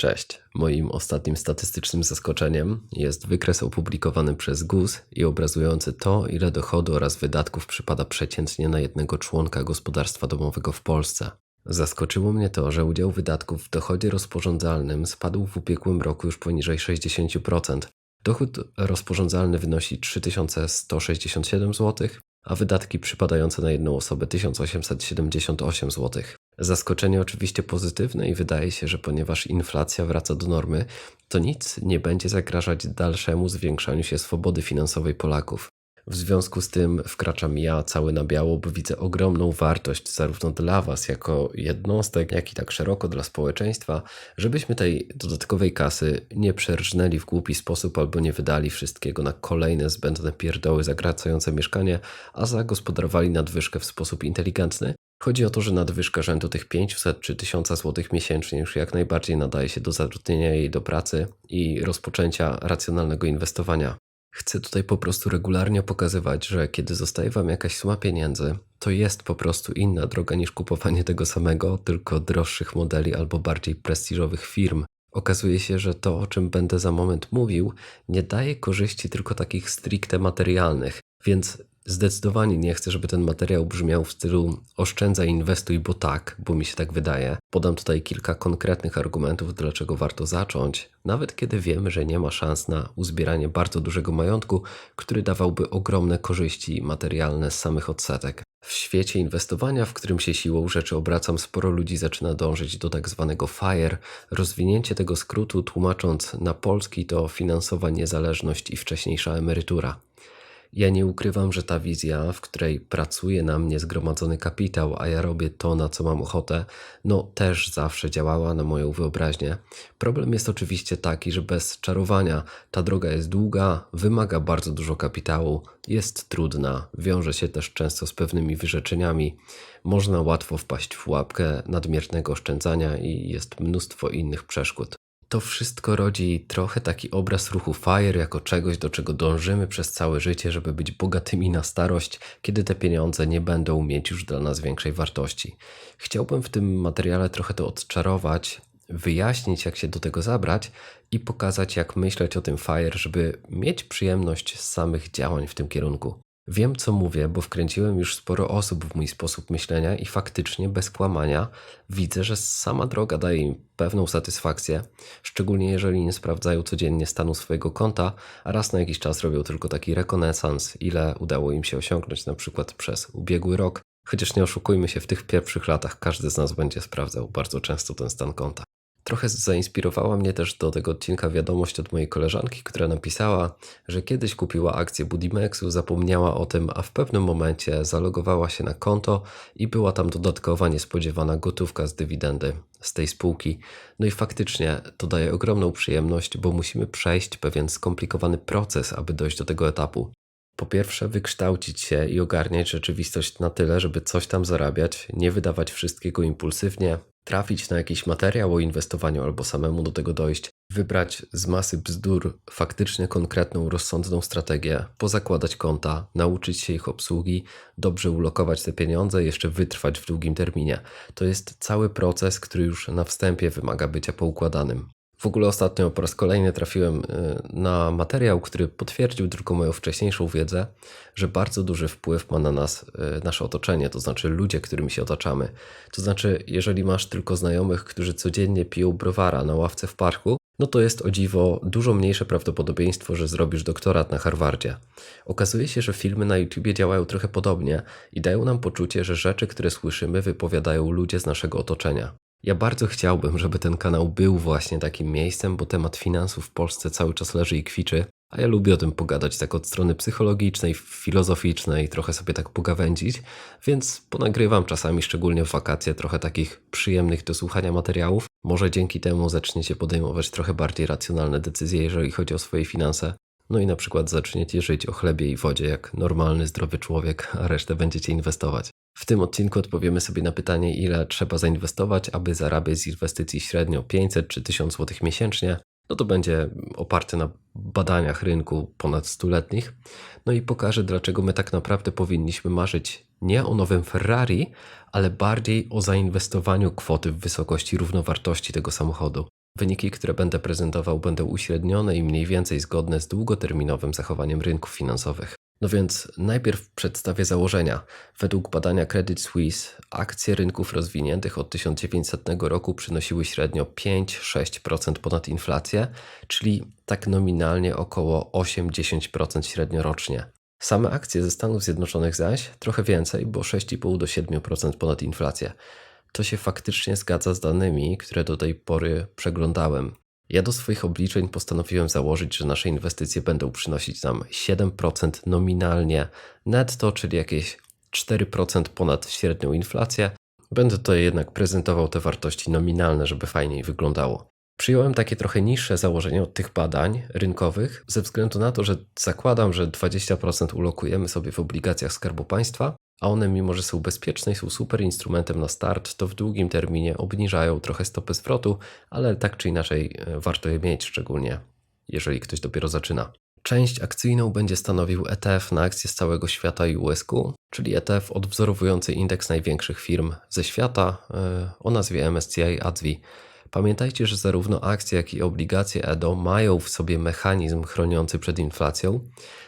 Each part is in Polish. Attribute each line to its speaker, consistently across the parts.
Speaker 1: Cześć. Moim ostatnim statystycznym zaskoczeniem jest wykres opublikowany przez GUS i obrazujący to, ile dochodu oraz wydatków przypada przeciętnie na jednego członka gospodarstwa domowego w Polsce. Zaskoczyło mnie to, że udział wydatków w dochodzie rozporządzalnym spadł w ubiegłym roku już poniżej 60%. Dochód rozporządzalny wynosi 3167 zł, a wydatki przypadające na jedną osobę 1878 zł. Zaskoczenie oczywiście pozytywne i wydaje się, że ponieważ inflacja wraca do normy, to nic nie będzie zagrażać dalszemu zwiększaniu się swobody finansowej Polaków. W związku z tym wkraczam ja cały na biało, bo widzę ogromną wartość zarówno dla Was jako jednostek, jak i tak szeroko dla społeczeństwa, żebyśmy tej dodatkowej kasy nie przerżnęli w głupi sposób albo nie wydali wszystkiego na kolejne zbędne pierdoły zagracające mieszkanie, a zagospodarowali nadwyżkę w sposób inteligentny. Chodzi o to, że nadwyżka rzędu tych 500 czy 1000 zł miesięcznie już jak najbardziej nadaje się do zatrudnienia jej do pracy i rozpoczęcia racjonalnego inwestowania. Chcę tutaj po prostu regularnie pokazywać, że kiedy zostaje Wam jakaś suma pieniędzy, to jest po prostu inna droga niż kupowanie tego samego, tylko droższych modeli albo bardziej prestiżowych firm. Okazuje się, że to, o czym będę za moment mówił, nie daje korzyści tylko takich stricte materialnych, więc Zdecydowanie nie chcę, żeby ten materiał brzmiał w stylu oszczędzaj, inwestuj, bo tak, bo mi się tak wydaje. Podam tutaj kilka konkretnych argumentów, dlaczego warto zacząć, nawet kiedy wiemy, że nie ma szans na uzbieranie bardzo dużego majątku, który dawałby ogromne korzyści materialne z samych odsetek. W świecie inwestowania, w którym się siłą rzeczy obracam, sporo ludzi zaczyna dążyć do tak zwanego FIRE. Rozwinięcie tego skrótu, tłumacząc na polski, to finansowa niezależność i wcześniejsza emerytura. Ja nie ukrywam, że ta wizja, w której pracuje na mnie zgromadzony kapitał, a ja robię to, na co mam ochotę, no też zawsze działała na moją wyobraźnię. Problem jest oczywiście taki, że bez czarowania ta droga jest długa, wymaga bardzo dużo kapitału, jest trudna, wiąże się też często z pewnymi wyrzeczeniami. Można łatwo wpaść w łapkę nadmiernego oszczędzania i jest mnóstwo innych przeszkód to wszystko rodzi trochę taki obraz ruchu FIRE jako czegoś, do czego dążymy przez całe życie, żeby być bogatymi na starość, kiedy te pieniądze nie będą mieć już dla nas większej wartości. Chciałbym w tym materiale trochę to odczarować, wyjaśnić, jak się do tego zabrać i pokazać, jak myśleć o tym FIRE, żeby mieć przyjemność z samych działań w tym kierunku. Wiem, co mówię, bo wkręciłem już sporo osób w mój sposób myślenia i faktycznie bez kłamania widzę, że sama droga daje im pewną satysfakcję, szczególnie jeżeli nie sprawdzają codziennie stanu swojego konta, a raz na jakiś czas robią tylko taki rekonesans, ile udało im się osiągnąć na przykład przez ubiegły rok. Chociaż nie oszukujmy się, w tych pierwszych latach każdy z nas będzie sprawdzał bardzo często ten stan konta. Trochę zainspirowała mnie też do tego odcinka wiadomość od mojej koleżanki, która napisała, że kiedyś kupiła akcję Budimexu, zapomniała o tym, a w pewnym momencie zalogowała się na konto i była tam dodatkowa niespodziewana gotówka z dywidendy z tej spółki. No i faktycznie to daje ogromną przyjemność, bo musimy przejść pewien skomplikowany proces, aby dojść do tego etapu. Po pierwsze, wykształcić się i ogarniać rzeczywistość na tyle, żeby coś tam zarabiać, nie wydawać wszystkiego impulsywnie, trafić na jakiś materiał o inwestowaniu albo samemu do tego dojść, wybrać z masy bzdur faktycznie konkretną, rozsądną strategię, pozakładać konta, nauczyć się ich obsługi, dobrze ulokować te pieniądze jeszcze wytrwać w długim terminie. To jest cały proces, który już na wstępie wymaga bycia poukładanym. W ogóle ostatnio po raz kolejny trafiłem y, na materiał, który potwierdził tylko moją wcześniejszą wiedzę, że bardzo duży wpływ ma na nas y, nasze otoczenie, to znaczy ludzie, którymi się otaczamy. To znaczy, jeżeli masz tylko znajomych, którzy codziennie piją browara na ławce w parku, no to jest o dziwo dużo mniejsze prawdopodobieństwo, że zrobisz doktorat na Harvardzie. Okazuje się, że filmy na YouTubie działają trochę podobnie i dają nam poczucie, że rzeczy, które słyszymy, wypowiadają ludzie z naszego otoczenia. Ja bardzo chciałbym, żeby ten kanał był właśnie takim miejscem, bo temat finansów w Polsce cały czas leży i kwiczy, a ja lubię o tym pogadać tak od strony psychologicznej, filozoficznej, trochę sobie tak pogawędzić, więc ponagrywam czasami, szczególnie w wakacje, trochę takich przyjemnych do słuchania materiałów. Może dzięki temu zaczniecie podejmować trochę bardziej racjonalne decyzje, jeżeli chodzi o swoje finanse. No i na przykład zaczniecie żyć o chlebie i wodzie jak normalny, zdrowy człowiek, a resztę będziecie inwestować. W tym odcinku odpowiemy sobie na pytanie, ile trzeba zainwestować, aby zarabiać z inwestycji średnio 500 czy 1000 zł miesięcznie. No to będzie oparte na badaniach rynku ponad stuletnich. No i pokażę, dlaczego my tak naprawdę powinniśmy marzyć nie o nowym Ferrari, ale bardziej o zainwestowaniu kwoty w wysokości równowartości tego samochodu. Wyniki, które będę prezentował, będą uśrednione i mniej więcej zgodne z długoterminowym zachowaniem rynków finansowych. No więc najpierw przedstawię założenia. Według badania Credit Suisse akcje rynków rozwiniętych od 1900 roku przynosiły średnio 5-6% ponad inflację, czyli tak nominalnie około 8-10% średnio rocznie. Same akcje ze Stanów Zjednoczonych zaś trochę więcej, bo 6,5 do 7% ponad inflację. To się faktycznie zgadza z danymi, które do tej pory przeglądałem. Ja do swoich obliczeń postanowiłem założyć, że nasze inwestycje będą przynosić nam 7% nominalnie netto, czyli jakieś 4% ponad średnią inflację. Będę tutaj jednak prezentował te wartości nominalne, żeby fajniej wyglądało. Przyjąłem takie trochę niższe założenie od tych badań rynkowych, ze względu na to, że zakładam, że 20% ulokujemy sobie w obligacjach Skarbu Państwa, a one, mimo że są bezpieczne i są super instrumentem na start, to w długim terminie obniżają trochę stopy zwrotu, ale tak czy inaczej e, warto je mieć, szczególnie jeżeli ktoś dopiero zaczyna. Część akcyjną będzie stanowił ETF na akcje z całego świata i USQ, czyli ETF odwzorowujący indeks największych firm ze świata e, o nazwie MSCI ADVI. Pamiętajcie, że zarówno akcje, jak i obligacje EDO mają w sobie mechanizm chroniący przed inflacją.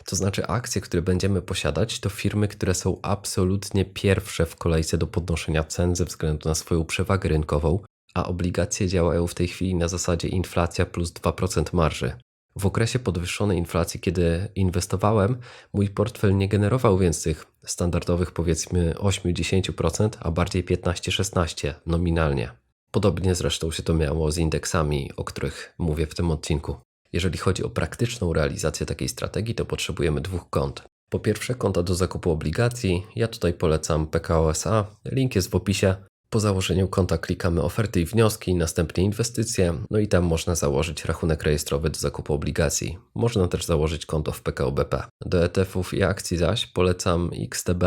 Speaker 1: To znaczy, akcje, które będziemy posiadać, to firmy, które są absolutnie pierwsze w kolejce do podnoszenia cen ze względu na swoją przewagę rynkową, a obligacje działają w tej chwili na zasadzie inflacja plus 2% marży. W okresie podwyższonej inflacji, kiedy inwestowałem, mój portfel nie generował więc tych standardowych powiedzmy 8-10%, a bardziej 15-16 nominalnie. Podobnie zresztą się to miało z indeksami, o których mówię w tym odcinku. Jeżeli chodzi o praktyczną realizację takiej strategii, to potrzebujemy dwóch kont. Po pierwsze, konta do zakupu obligacji. Ja tutaj polecam PKOSA. Link jest w opisie. Po założeniu konta klikamy oferty i wnioski, następnie inwestycje, no i tam można założyć rachunek rejestrowy do zakupu obligacji. Można też założyć konto w PKO BP. Do ETF-ów i akcji zaś polecam XTB.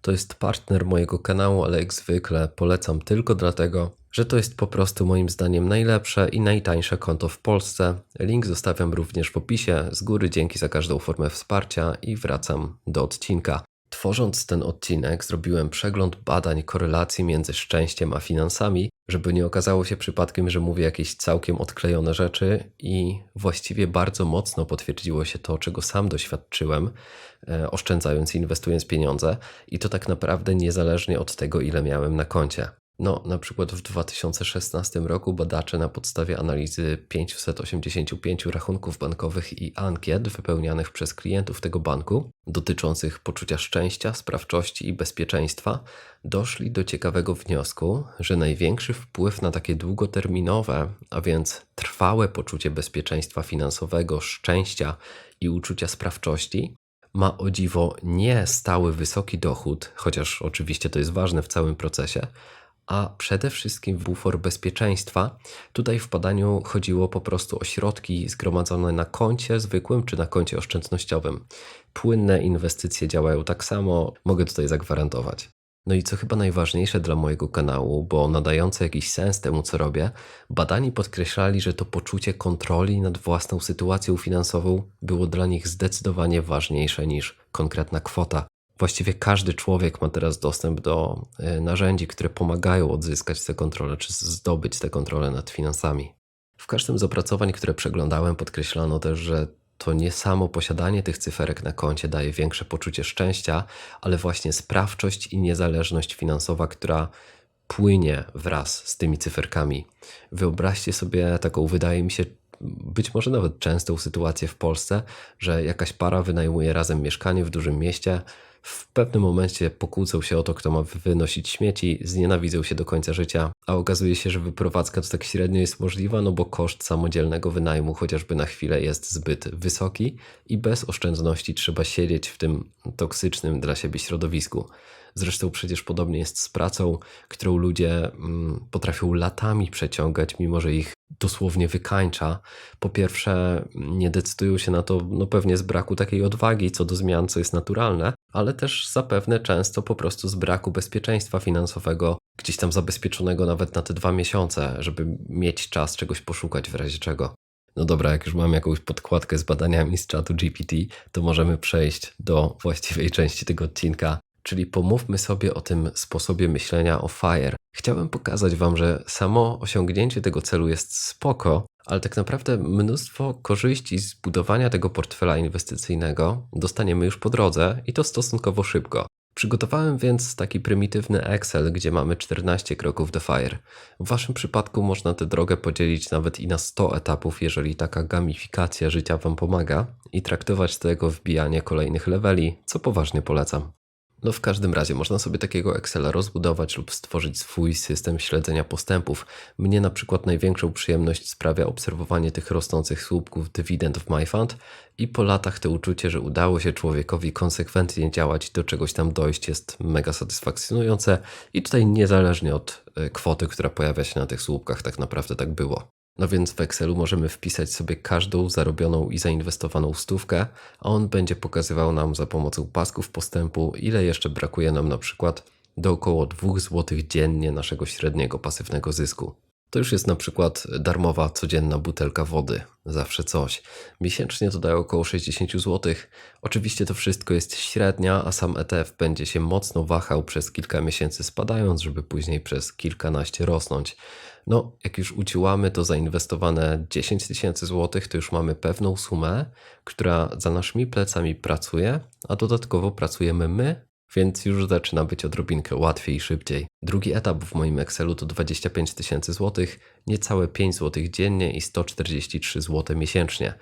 Speaker 1: To jest partner mojego kanału, ale jak zwykle polecam tylko dlatego, że to jest po prostu moim zdaniem najlepsze i najtańsze konto w Polsce. Link zostawiam również w opisie. Z góry dzięki za każdą formę wsparcia i wracam do odcinka. Tworząc ten odcinek, zrobiłem przegląd badań korelacji między szczęściem a finansami, żeby nie okazało się przypadkiem, że mówię jakieś całkiem odklejone rzeczy, i właściwie bardzo mocno potwierdziło się to, czego sam doświadczyłem, e, oszczędzając i inwestując pieniądze, i to tak naprawdę niezależnie od tego, ile miałem na koncie. No, na przykład w 2016 roku badacze na podstawie analizy 585 rachunków bankowych i ankiet wypełnianych przez klientów tego banku dotyczących poczucia szczęścia, sprawczości i bezpieczeństwa doszli do ciekawego wniosku, że największy wpływ na takie długoterminowe, a więc trwałe poczucie bezpieczeństwa finansowego, szczęścia i uczucia sprawczości ma o dziwo nie stały wysoki dochód, chociaż oczywiście to jest ważne w całym procesie, a przede wszystkim bufor bezpieczeństwa. Tutaj w badaniu chodziło po prostu o środki zgromadzone na koncie zwykłym czy na koncie oszczędnościowym. Płynne inwestycje działają tak samo, mogę tutaj zagwarantować. No i co chyba najważniejsze dla mojego kanału, bo nadające jakiś sens temu, co robię, badani podkreślali, że to poczucie kontroli nad własną sytuacją finansową było dla nich zdecydowanie ważniejsze niż konkretna kwota, właściwie każdy człowiek ma teraz dostęp do e, narzędzi, które pomagają odzyskać tę kontrolę, czy zdobyć tę kontrolę nad finansami. W każdym z opracowań, które przeglądałem, podkreślano też, że to nie samo posiadanie tych cyferek na koncie daje większe poczucie szczęścia, ale właśnie sprawczość i niezależność finansowa, która płynie wraz z tymi cyferkami. Wyobraźcie sobie taką, wydaje mi się, być może nawet częstą sytuację w Polsce, że jakaś para wynajmuje razem mieszkanie w dużym mieście, w pewnym momencie pokłócą się o to, kto ma wynosić śmieci, znienawidzą się do końca życia, a okazuje się, że wyprowadzka to tak średnio jest możliwa, no bo koszt samodzielnego wynajmu chociażby na chwilę jest zbyt wysoki i bez oszczędności trzeba siedzieć w tym toksycznym dla siebie środowisku. Zresztą przecież podobnie jest z pracą, którą ludzie mm, potrafią latami przeciągać, mimo że ich dosłownie wykańcza. Po pierwsze, nie decydują się na to, no pewnie z braku takiej odwagi co do zmian, co jest naturalne, ale też zapewne często po prostu z braku bezpieczeństwa finansowego, gdzieś tam zabezpieczonego nawet na te dwa miesiące, żeby mieć czas czegoś poszukać w razie czego. No dobra, jak już mam jakąś podkładkę z badaniami z czatu GPT, to możemy przejść do właściwej części tego odcinka, czyli pomówmy sobie o tym sposobie myślenia o FIRE. Chciałem pokazać Wam, że samo osiągnięcie tego celu jest spoko, ale tak naprawdę mnóstwo korzyści z budowania tego portfela inwestycyjnego dostaniemy już po drodze i to stosunkowo szybko. Przygotowałem więc taki prymitywny Excel, gdzie mamy 14 kroków do FIRE. W Waszym przypadku można tę drogę podzielić nawet i na 100 etapów, jeżeli taka gamifikacja życia Wam pomaga i traktować tego wbijanie kolejnych leveli, co poważnie polecam. No w każdym razie można sobie takiego Excela rozbudować lub stworzyć swój system śledzenia postępów. Mnie na przykład największą przyjemność sprawia obserwowanie tych rosnących słupków dywidend w MyFund i po latach to uczucie, że udało się człowiekowi konsekwentnie działać do czegoś tam dojść jest mega satysfakcjonujące i tutaj niezależnie od e, kwoty, która pojawia się na tych słupkach tak naprawdę tak było. No więc w Excelu możemy wpisać sobie każdą zarobioną i zainwestowaną stówkę, a on będzie pokazywał nam za pomocą pasków postępu, ile jeszcze brakuje nam na przykład do około 2 zł dziennie naszego średniego pasywnego zysku. To już jest na przykład darmowa codzienna butelka wody, zawsze coś. Miesięcznie to daje około 60 zł. Oczywiście to wszystko jest średnia, a sam ETF będzie się mocno wahał przez kilka miesięcy spadając, żeby później przez kilkanaście rosnąć. No, jak już uciłamy to zainwestowane 10 tysięcy złotych, to już mamy pewną sumę, która za naszymi plecami pracuje, a dodatkowo pracujemy my, więc już zaczyna być odrobinkę łatwiej i szybciej. Drugi etap w moim Excelu to 25 tysięcy złotych, niecałe 5 złotych dziennie i 143 zł miesięcznie.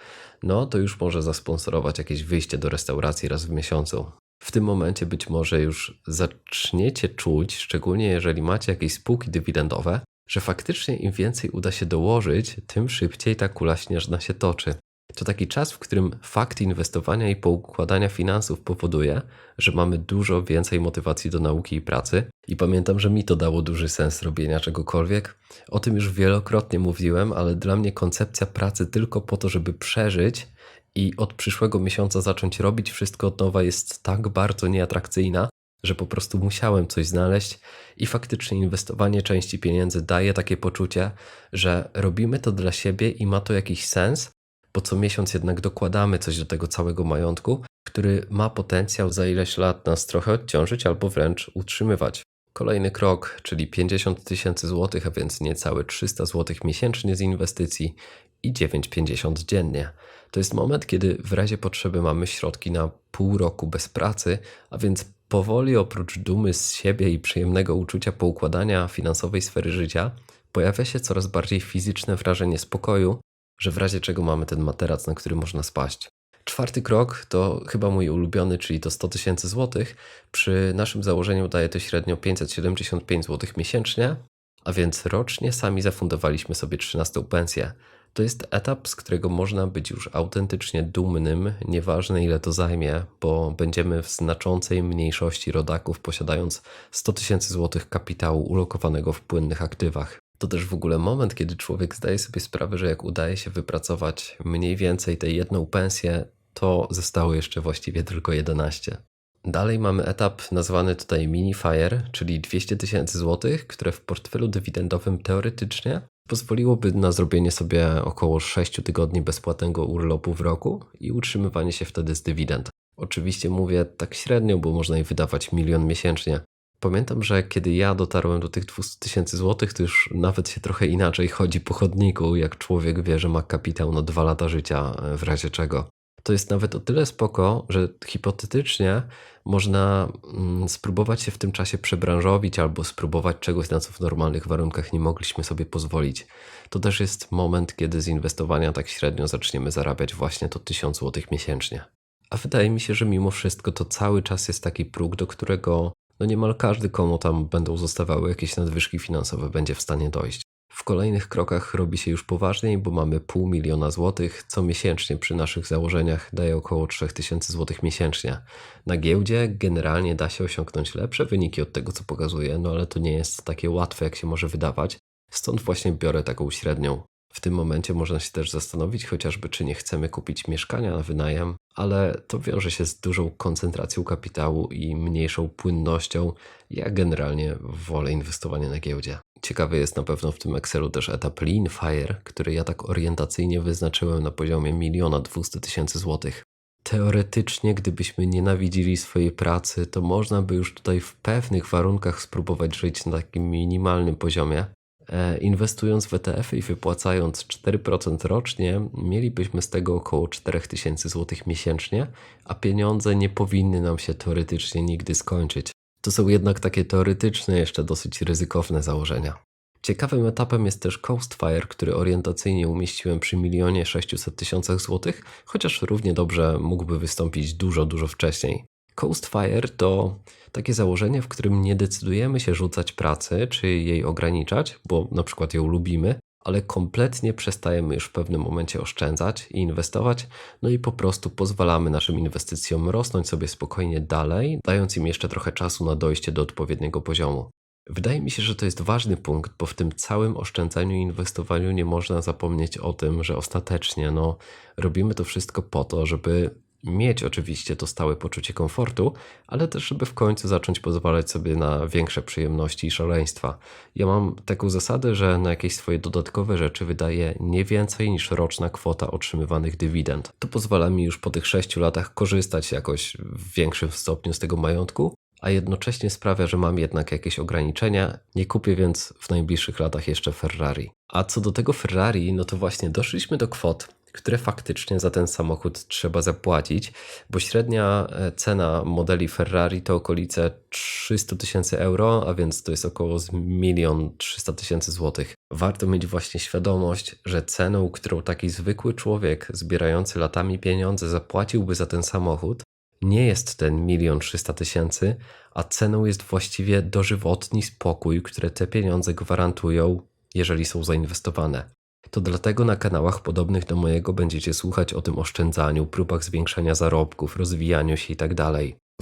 Speaker 1: No to już może zasponsorować jakieś wyjście do restauracji raz w miesiącu. W tym momencie być może już zaczniecie czuć, szczególnie jeżeli macie jakieś spółki dywidendowe, że faktycznie im więcej uda się dołożyć, tym szybciej ta kula śnieżna się toczy. To taki czas, w którym fakt inwestowania i poukładania finansów powoduje, że mamy dużo więcej motywacji do nauki i pracy. I pamiętam, że mi to dało duży sens robienia czegokolwiek. O tym już wielokrotnie mówiłem, ale dla mnie koncepcja pracy tylko po to, żeby przeżyć i od przyszłego miesiąca zacząć robić wszystko od nowa jest tak bardzo nieatrakcyjna, że po prostu musiałem coś znaleźć i faktycznie inwestowanie części pieniędzy daje takie poczucie, że robimy to dla siebie i ma to jakiś sens, bo co miesiąc jednak dokładamy coś do tego całego majątku, który ma potencjał za ileś lat nas trochę odciążyć albo wręcz utrzymywać. Kolejny krok, czyli 50 tysięcy złotych, a więc niecałe 300 złotych miesięcznie z inwestycji i 9,50 dziennie. To jest moment, kiedy w razie potrzeby mamy środki na pół roku bez pracy, a więc powoli oprócz dumy z siebie i przyjemnego uczucia poukładania finansowej sfery życia, pojawia się coraz bardziej fizyczne wrażenie spokoju, że w razie czego mamy ten materac, na który można spaść. Czwarty krok to chyba mój ulubiony, czyli to 100 tysięcy złotych. Przy naszym założeniu daje to średnio 575 zł miesięcznie, a więc rocznie sami zafundowaliśmy sobie 13 pensję. To jest etap, z którego można być już autentycznie dumnym, nieważne ile to zajmie, bo będziemy w znaczącej mniejszości rodaków posiadając 100 tysięcy złotych kapitału ulokowanego w płynnych aktywach. To też w ogóle moment, kiedy człowiek zdaje sobie sprawę, że jak udaje się wypracować mniej więcej tę jedną pensję, to zostało jeszcze właściwie tylko 11. Dalej mamy etap nazwany tutaj mini fire, czyli 200 tysięcy złotych, które w portfelu dywidendowym teoretycznie pozwoliłoby na zrobienie sobie około 6 tygodni bezpłatnego urlopu w roku i utrzymywanie się wtedy z dywidend. Oczywiście mówię tak średnio, bo można je wydawać milion miesięcznie. Pamiętam, że kiedy ja dotarłem do tych 200 tysięcy złotych, to już nawet się trochę inaczej chodzi po chodniku, jak człowiek wie, że ma kapitał na dwa lata życia, w razie czego to jest nawet o tyle spoko, że hipotetycznie można mm, spróbować się w tym czasie przebranżowić albo spróbować czegoś, na co w normalnych warunkach nie mogliśmy sobie pozwolić. To też jest moment, kiedy z inwestowania tak średnio zaczniemy zarabiać właśnie to 1000 zł miesięcznie. A wydaje mi się, że mimo wszystko to cały czas jest taki próg, do którego no niemal każdy, komu tam będą zostawały jakieś nadwyżki finansowe, będzie w stanie dojść. W kolejnych krokach robi się już poważniej, bo mamy pół miliona złotych, co miesięcznie przy naszych założeniach daje około 3000 złotych miesięcznie. Na giełdzie generalnie da się osiągnąć lepsze wyniki od tego, co pokazuje, no ale to nie jest takie łatwe, jak się może wydawać. Stąd właśnie biorę taką średnią. W tym momencie można się też zastanowić chociażby, czy nie chcemy kupić mieszkania na wynajem, ale to wiąże się z dużą koncentracją kapitału i mniejszą płynnością. Ja generalnie wolę inwestowanie na giełdzie. Ciekawy jest na pewno w tym Excelu też etap Lean Fire, który ja tak orientacyjnie wyznaczyłem na poziomie miliona 200 tysięcy złotych. teoretycznie, gdybyśmy nienawidzili swojej pracy, to można by już tutaj w pewnych warunkach spróbować żyć na takim minimalnym poziomie. E, inwestując w ETF-y i wypłacając 4% rocznie, mielibyśmy z tego około 4000 zł miesięcznie, a pieniądze nie powinny nam się teoretycznie nigdy skończyć. To są jednak takie teoretyczne, jeszcze dosyć ryzykowne założenia. Ciekawym etapem jest też Coastfire, który orientacyjnie umieściłem przy milionie 600 tysiącach złotych, chociaż równie dobrze mógłby wystąpić dużo, dużo wcześniej. Coastfire to takie założenie, w którym nie decydujemy się rzucać pracy czy jej ograniczać, bo na przykład ją lubimy, ale kompletnie przestajemy już w pewnym momencie oszczędzać i inwestować, no i po prostu pozwalamy naszym inwestycjom rosnąć sobie spokojnie dalej, dając im jeszcze trochę czasu na dojście do odpowiedniego poziomu. Wydaje mi się, że to jest ważny punkt, bo w tym całym oszczędzaniu i inwestowaniu nie można zapomnieć o tym, że ostatecznie no, robimy to wszystko po to, żeby mieć oczywiście to stałe poczucie komfortu, ale też, żeby w końcu zacząć pozwalać sobie na większe przyjemności i szaleństwa. Ja mam taką zasadę, że na jakieś swoje dodatkowe rzeczy wydaję nie więcej niż roczna kwota otrzymywanych dywidend. To pozwala mi już po tych sześciu latach korzystać jakoś w większym stopniu z tego majątku, a jednocześnie sprawia, że mam jednak jakieś ograniczenia. Nie kupię więc w najbliższych latach jeszcze Ferrari. A co do tego Ferrari, no to właśnie doszliśmy do kwot, które faktycznie za ten samochód trzeba zapłacić, bo średnia e, cena modeli Ferrari to okolice 300 tysięcy euro, a więc to jest około 1 300 tysięcy złotych. Warto mieć właśnie świadomość, że ceną, którą taki zwykły człowiek zbierający latami pieniądze zapłaciłby za ten samochód, nie jest ten milion trzysta tysięcy, a ceną jest właściwie dożywotni spokój, które te pieniądze gwarantują, jeżeli są zainwestowane. To dlatego na kanałach podobnych do mojego będziecie słuchać o tym oszczędzaniu, próbach zwiększania zarobków, rozwijaniu się itd. Tak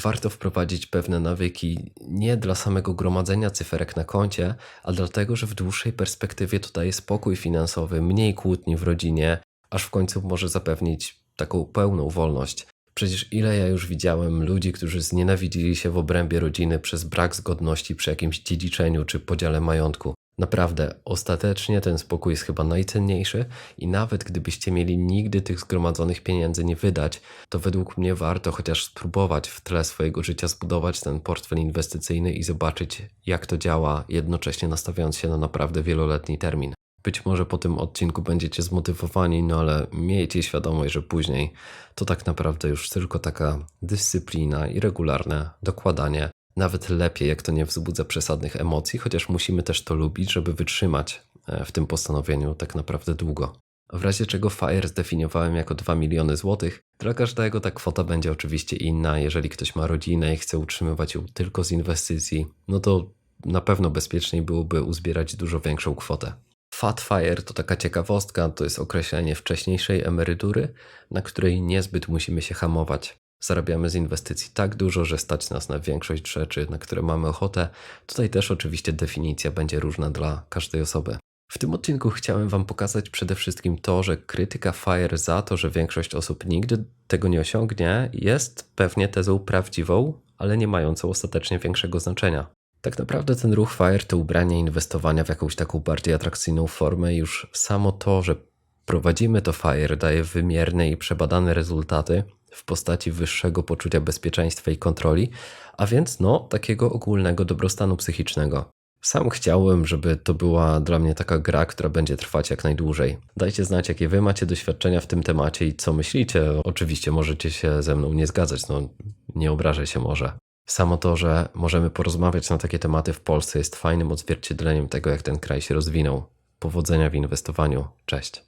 Speaker 1: Warto wprowadzić pewne nawyki nie dla samego gromadzenia cyferek na koncie, a dlatego, że w dłuższej perspektywie to daje spokój finansowy, mniej kłótni w rodzinie, aż w końcu może zapewnić taką pełną wolność. Przecież ile ja już widziałem ludzi, którzy znienawidzili się w obrębie rodziny przez brak zgodności przy jakimś dziedziczeniu czy podziale majątku. Naprawdę, ostatecznie ten spokój jest chyba najcenniejszy i nawet gdybyście mieli nigdy tych zgromadzonych pieniędzy nie wydać, to według mnie warto chociaż spróbować w tle swojego życia zbudować ten portfel inwestycyjny i zobaczyć, jak to działa, jednocześnie nastawiając się na naprawdę wieloletni termin. Być może po tym odcinku będziecie zmotywowani, no ale miejcie świadomość, że później to tak naprawdę już tylko taka dyscyplina i regularne dokładanie. Nawet lepiej, jak to nie wzbudza przesadnych emocji, chociaż musimy też to lubić, żeby wytrzymać e, w tym postanowieniu tak naprawdę długo. W razie czego FIRE zdefiniowałem jako 2 miliony złotych. Dla każdego ta kwota będzie oczywiście inna. Jeżeli ktoś ma rodzinę i chce utrzymywać ją tylko z inwestycji, no to na pewno bezpieczniej byłoby uzbierać dużo większą kwotę. Fatfire to taka ciekawostka, to jest określenie wcześniejszej emerytury, na której niezbyt musimy się hamować. Zarabiamy z inwestycji tak dużo, że stać nas na większość rzeczy, na które mamy ochotę. Tutaj też oczywiście definicja będzie różna dla każdej osoby. W tym odcinku chciałem Wam pokazać przede wszystkim to, że krytyka FIRE za to, że większość osób nigdy tego nie osiągnie, jest pewnie tezą prawdziwą, ale nie mającą ostatecznie większego znaczenia. Tak naprawdę ten ruch FIRE to ubranie inwestowania w jakąś taką bardziej atrakcyjną formę. Już samo to, że prowadzimy to FIRE daje wymierne i przebadane rezultaty w postaci wyższego poczucia bezpieczeństwa i kontroli, a więc no takiego ogólnego dobrostanu psychicznego. Sam chciałbym, żeby to była dla mnie taka gra, która będzie trwać jak najdłużej. Dajcie znać, jakie wy macie doświadczenia w tym temacie i co myślicie. Oczywiście możecie się ze mną nie zgadzać, no nie obrażę się może. Samo to, że możemy porozmawiać na takie tematy w Polsce jest fajnym odzwierciedleniem tego, jak ten kraj się rozwinął. Powodzenia w inwestowaniu. Cześć.